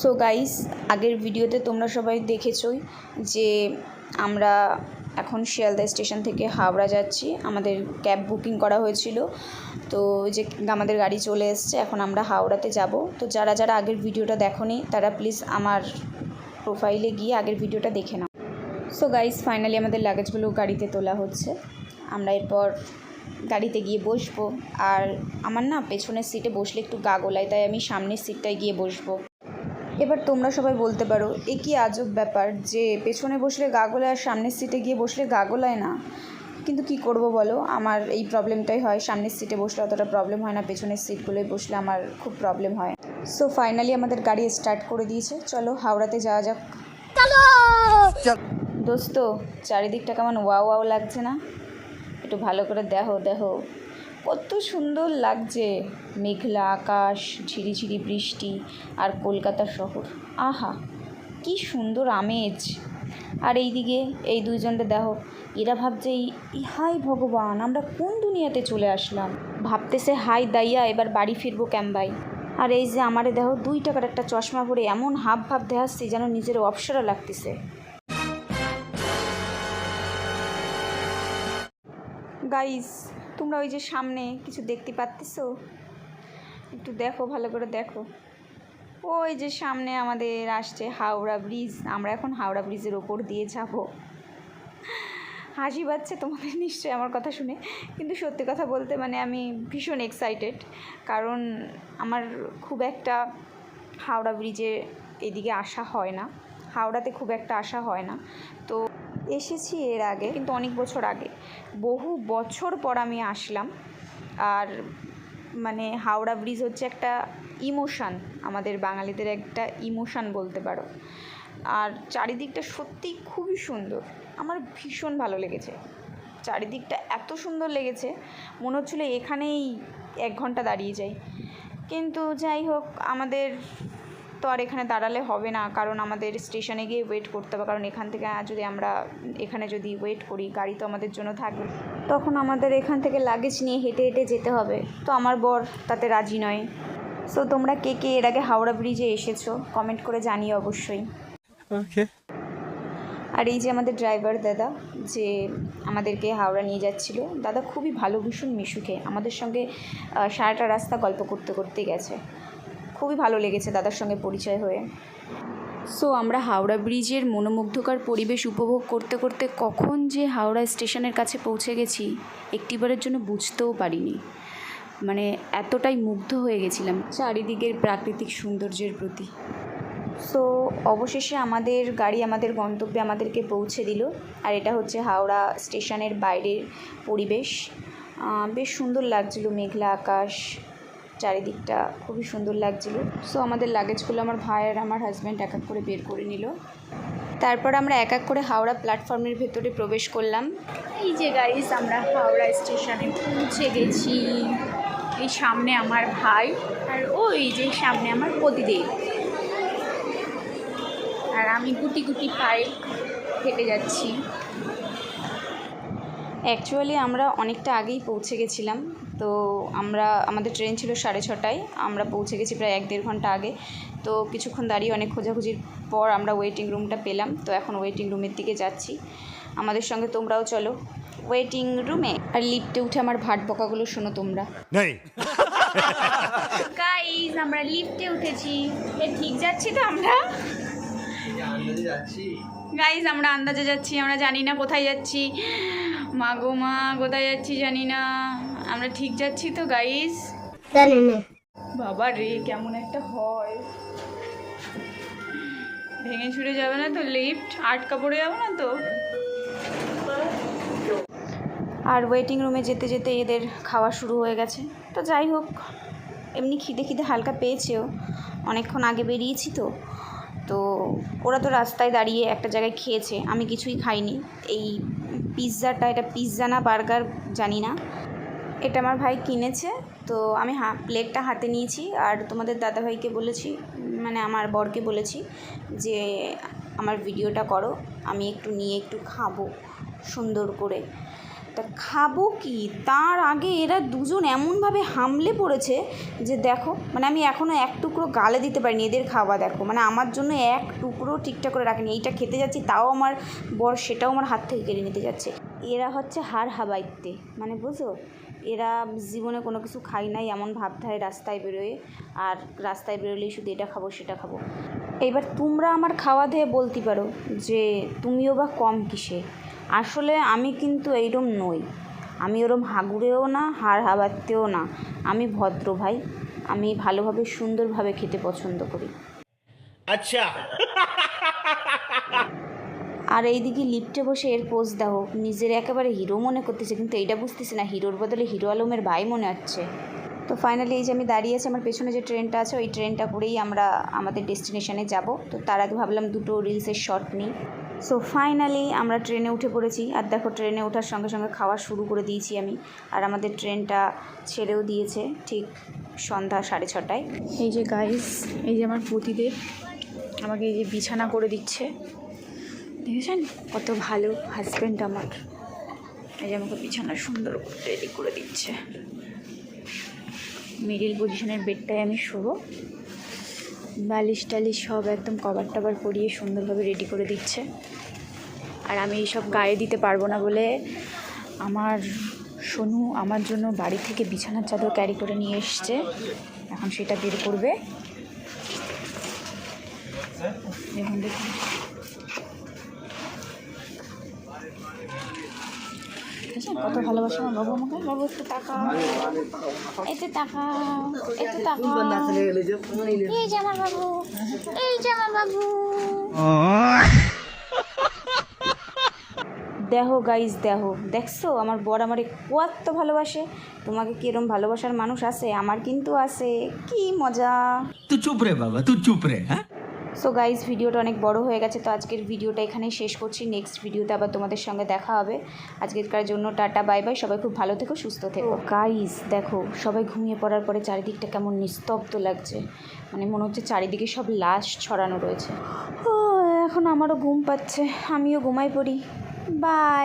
So guys আগের ভিডিওতে তোমরা সবাই দেখেছই যে আমরা এখন শিয়ালদা স্টেশন থেকে হাওড়া যাচ্ছি। আমাদের ক্যাব বুকিং করা হয়েছিল। তো যে আমাদের গাড়ি চলে এসছে, এখন আমরা হাওড়াতে যাব। তো যারা যারা আগের ভিডিওটা দেখোনি, তারা প্লিজ আমার প্রোফাইলে গিয়ে আগের ভিডিওটা দেখে নাও। সো গাইস ফাইনালি আমাদের লাগেজগুলো গাড়িতে তোলা হচ্ছে। আমরা এরপর গাড়িতে গিয়ে বসবো। আর আমার না পেছনের সিটে বসলে একটু গা গোলায়, তাই আমি সামনের সিটটায় গিয়ে বসবো। এবার তোমরা সবাই বলতে পারো এ কি আজব ব্যাপার যে পেছনে বসলে গা গোলায় আর সামনের সিটে গিয়ে বসলে গা গোলায় না? কিন্তু কি করব বলো? আমার এই প্রবলেমটাই হয় সামনের সিটে বসলে অতটা প্রবলেম হয় না পেছনের সিটগুলোয় বসলে আমার খুব প্রবলেম হয়। সো ফাইনালি আমাদের গাড়ি স্টার্ট করে দিয়েছে। চলো হাওড়াতে যাওয়া যাক। দোস্ত চারিদিকটা কেমন ওয়াও ওয়াও লাগছে না? একটু ভালো করে দেখো দেখো। কত সুন্দর লাগছে। মেঘলা আকাশ, ঝিরিঝিরি বৃষ্টি আর কলকাতা শহর। আহা, কি সুন্দর আমেজ। আর এইদিকে এই দুইজনটা দেখো এরা ভাবছে হাই ভগবান, আমরা কোন দুনিয়াতে চলে আসলাম? ভাবতেছে হাই দাইয়া, এবার বাড়ি ফিরবো ক্যাম্বাই আর এই যে আমারে দেখো দুই টাকার একটা চশমা পরে এমন হাব ভাব দেখাচ্ছি যেন নিজের অপসরা লাগতেছে। গাইস তোমরা ওই যে সামনে কিছু দেখতে পাচ্ছ একটু দেখো, ভালো করে দেখো। ওই যে সামনে আমাদের আসছে হাওড়া ব্রিজ। আমরা এখন হাওড়া ব্রিজের ওপর দিয়ে যাব। হাসি পাচ্ছে তোমাদের, নিশ্চয়ই আমার কথা শুনে। কিন্তু সত্যি কথা বলতে মানে আমি ভীষণ এক্সাইটেড কারণ আমার খুব একটা হাওড়া ব্রিজে এদিকে আসা হয় না। হাওড়াতে খুব একটা আসা হয় না। তো এসেছি এর আগে, কিন্তু অনেক বছর আগে। বহু বছর পর আমি আসলাম। আর মানে হাওড়া ব্রিজ হচ্ছে একটা ইমোশান, আমাদের বাঙালিদের একটা ইমোশান বলতে পারো। আর চারিদিকটা সত্যিই খুবই সুন্দর। আমার ভীষণ ভালো লেগেছে। চারিদিকটা এত সুন্দর লেগেছে, মনে হচ্ছিল এখানেই এক ঘণ্টা দাঁড়িয়ে যাই। কিন্তু যাই হোক, আমাদের তো আর এখানে দাঁড়ালে হবে না কারণ আমাদের স্টেশনে গিয়ে ওয়েট করতে হবে। কারণ এখান থেকে যদি আমরা এখানে যদি ওয়েট করি গাড়ি তো আমাদের জন্য থাকবে। তখন আমাদের এখান থেকে লাগেজ নিয়ে হেঁটে হেঁটে যেতে হবে। তো আমার বর তাতে রাজি নয়। সো তোমরা কে কে এর আগে হাওড়া ব্রিজে এসেছ? কমেন্ট করে জানিও অবশ্যই. আর এই যে আমাদের ড্রাইভার দাদা যে আমাদেরকে হাওড়া নিয়ে যাচ্ছিল দাদা খুবই ভালো ভীষণ মিশুকে। আমাদের সঙ্গে সারাটা রাস্তা গল্প করতে করতে গেছে। খুবই ভালো লেগেছে দাদার সঙ্গে পরিচয় হয়ে। সো আমরা হাওড়া ব্রিজের মনোমুগ্ধকর পরিবেশ উপভোগ করতে করতে কখন যে হাওড়া স্টেশনের কাছে পৌঁছে গেছি একটিবারের জন্য বুঝতেও পারিনি। মানে এতটাই মুগ্ধ হয়ে গেছিলাম চারিদিকের প্রাকৃতিক সৌন্দর্যের প্রতি। সো অবশেষে আমাদের গাড়ি আমাদের গন্তব্যে আমাদেরকে পৌঁছে দিল আর এটা হচ্ছে হাওড়া স্টেশনের বাইরের পরিবেশ। বেশ সুন্দর লাগছিল মেঘলা আকাশ চারিদিকটা খুবই সুন্দর লাগছিল। সো আমাদের লাগেজগুলো আমার ভাই আর আমার হাজব্যান্ড এক এক করে বের করে নিল। তারপর আমরা এক এক করে হাওড়া প্ল্যাটফর্মের ভেতরে প্রবেশ করলাম। এই যে গাইজ আমরা হাওড়া স্টেশনে পৌঁছে গেছি। এই সামনে আমার ভাই আর ওই যে সামনে আমার পতিদেব। আর আমি গুটি গুটি পায়ে হেঁটে যাচ্ছি। অ্যাকচুয়ালি আমরা অনেকটা আগেই পৌঁছে গেছিলাম। তো আমরা আমাদের ট্রেন ছিল সাড়ে ছটায় আমরা পৌঁছে গেছি প্রায় এক দেড় ঘণ্টা আগে। তো কিছুক্ষণ দাঁড়িয়ে অনেক খোঁজাখুঁজির পর আমরা ওয়েটিং রুমটা পেলাম। তো এখন ওয়েটিং রুমের দিকে যাচ্ছি। আমাদের সঙ্গে তোমরাও চলো। ওয়েটিং রুমে আর লিফটে উঠে আমার ভাট বকাগুলো শোনো তোমরা। গাইজ আমরা লিফটে উঠেছি। এ ঠিক যাচ্ছি তো আমরা? গাইজ আমরা আন্দাজে যাচ্ছি আমরা জানি না কোথায় যাচ্ছি। মা গো মা কোথায় যাচ্ছি জানি না। আমরা ঠিক যাচ্ছি তো গাইজ জানি না। বাবা রে কেমন একটা হয়। ভেঙে ছুড়ে যাবে না তো লিফট আটকা পড়ে যাবে না তো? আর ওয়েটিং রুমে যেতে যেতে এদের খাওয়া শুরু হয়ে গেছে। তো যাই হোক এমনি খিদে খিদে হালকা পেয়েছেও। অনেকক্ষণ আগে বেরিয়েছি তো। তো ওরা তো রাস্তায় দাঁড়িয়ে একটা জায়গায় খেয়েছে। আমি কিছুই খাইনি। এই পিৎজাটা এটা পিৎজা না বার্গার জানি না। এটা আমার ভাই কিনেছে, তো আমি হা প্লেটটা হাতে নিয়েছি আর তোমাদের দাদাভাইকে বলেছি মানে আমার বরকে বলেছি যে আমার ভিডিওটা করো, আমি একটু নিয়ে একটু খাব সুন্দর করে। তা খাব কি? তার আগে এরা দুজন এমনভাবে হামলে পড়েছে যে দেখো মানে আমি এখনও এক টুকরো গালে দিতে পারিনি, এদের খাওয়া দেখো মানে আমার জন্য এক টুকরো ঠিকঠাক করে রাখেনি, এইটা খেতে যাচ্ছি, তাও আমার বর সেটাও আমার হাত থেকে কেড়ে নিতে যাচ্ছে। এরা হচ্ছে হাড় হাবাইতে মানে বুঝো এরা জীবনে কোনো কিছু খাই নাই, এমন ভাবধায় রাস্তায় বেরোয়, আর রাস্তায় বেরোলেই শুধু এটা খাব, সেটা খাব। এইবার তোমরা আমার খাওয়া দিয়ে বলতে পারো যে তুমিও বা কম কিসে? আসলে আমি কিন্তু এইরম নই। আমি ওরম হাগুড়েও না, হাড় হাবাতেও না। আমি ভদ্র ভাই। আমি ভালোভাবে, সুন্দরভাবে খেতে পছন্দ করি। আচ্ছা। আর এইদিকে লিফটে বসে এর পোজ দাও। নিজের একেবারে হিরো মনে করতেছে, কিন্তু এইটা বুঝতেছি না। হিরোর বদলে হিরো আলমের ভাই মনে হচ্ছে। তো ফাইনালি এই যে আমি দাঁড়িয়ে আছি, আমার পেছনে যে ট্রেনটা আছে, ওই ট্রেনটা করেই আমরা আমাদের ডেস্টিনেশনে যাব। তো তার আগে ভাবলাম দুটো রিলসের শট নিই। সো ফাইনালি আমরা ট্রেনে উঠে পড়েছি। আর দেখো ট্রেনে ওঠার সঙ্গে সঙ্গে খাওয়া শুরু করে দিয়েছি আমি। আর আমাদের ট্রেনটা ছেড়েও দিয়েছে ঠিক সন্ধ্যা সাড়ে ছটায়। এই যে গাইস এই যে আমার পতিদেব আমাকে এই যে বিছানা করে দিচ্ছে। দেখেছেন? কত ভালো হাজব্যান্ড আমার। এই যে আমাকে বিছানা সুন্দর রেডি করে দিচ্ছে। মিডিল পজিশনের বেডটায় আমি শোবো বালিশ টালিশ সব একদম কভার টাবার পরিয়ে সুন্দরভাবে রেডি করে দিচ্ছে। আর আমি এইসব গায়ে দিতে পারব না বলে আমার সোনু আমার জন্য বাড়ি থেকে বিছানার চাদর ক্যারি করে নিয়ে এসছে। এখন সেটা বের করবে। দেখুন দেখুন। কত ভালোবাসা আমার বাবা আমাকে হ্যাঁ? বাবু, একটু এতে এতে এই যে আমার বাবু, এই যে আমার বাবু। দেহ গাইজ দেহ দেখছ? আমার বর আমার কত ভালোবাসে। তোমাকে কিরম ভালোবাসার মানুষ আছে? আমার কিন্তু আছে। কি মজা। তুই চুপ রে বাবা, তুই চুপ রে হ্যাঁ? সো গাইজ ভিডিওটা অনেক বড় হয়ে গেছে, তো আজকের ভিডিওটা এখানেই শেষ করছি। নেক্সট ভিডিওতে আবার তোমাদের সঙ্গে দেখা হবে। আজকেরকার জন্য টাটা বাই বাই সবাই খুব ভালো থেকো, সুস্থ থেকো। গাইজ দেখো, সবাই ঘুমিয়ে পড়ার পরে চারিদিকটা কেমন নিস্তব্ধ লাগছে। মানে মনে হচ্ছে চারিদিকে সব লাশ ছড়ানো রয়েছে। ও, এখন আমারও ঘুম পাচ্ছে, আমিও ঘুমাই পড়ি। বাই